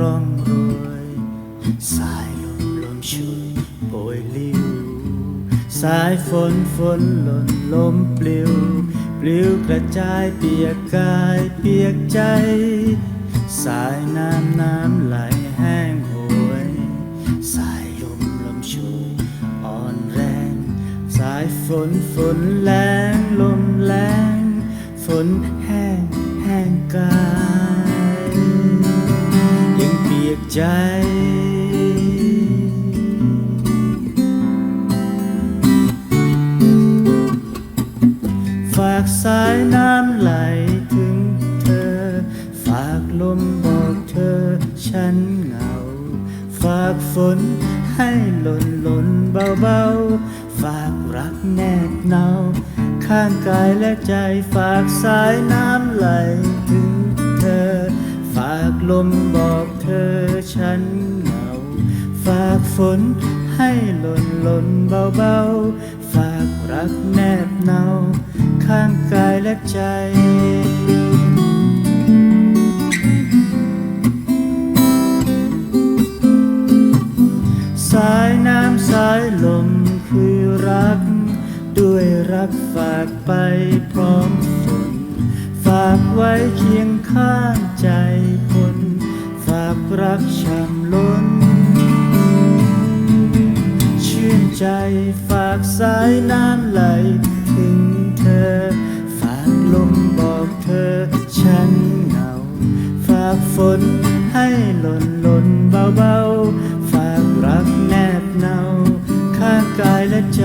ร่องรวยสายลมลมช่วยโปรยลิ้วสายฝนฝนหล่นลมปลิว ปลิวกระจายเปียกกายเปียกใจ สายน้ำน้ำไหลแห้งโวยสายลมลมช่วยอ่อนแรง สายฝนฝนแรงลมแรง ฝนแห้งแห้งกาย ใจ ฝากสายน้ำไหลถึงเธอ ฝากลมบอกเธอฉันเหงา ฝากฝนให้หล่นหล่นเบาๆ ฝากรักแนบเนา ข้างกายและใจฝากสายน้ำไหลถึง ลมบอกเธอฉันเหงา ฝากฝนให้หล่นหล่นเบาๆ ฝากรักแนบเนา ข้างกายและใจสายน้ำสายลมคือรัก ด้วยรักฝากไปพร้อม ไว้เคียงข้างใจคนฝากรักช่ำล้น ชื่นใจฝากสายน้ำไหลถึงเธอ ฝากลมบอกเธอฉันเหงา ฝากฝนให้หล่นหล่นเบาๆ ฝากรักแนบเนาข้างกายและใจ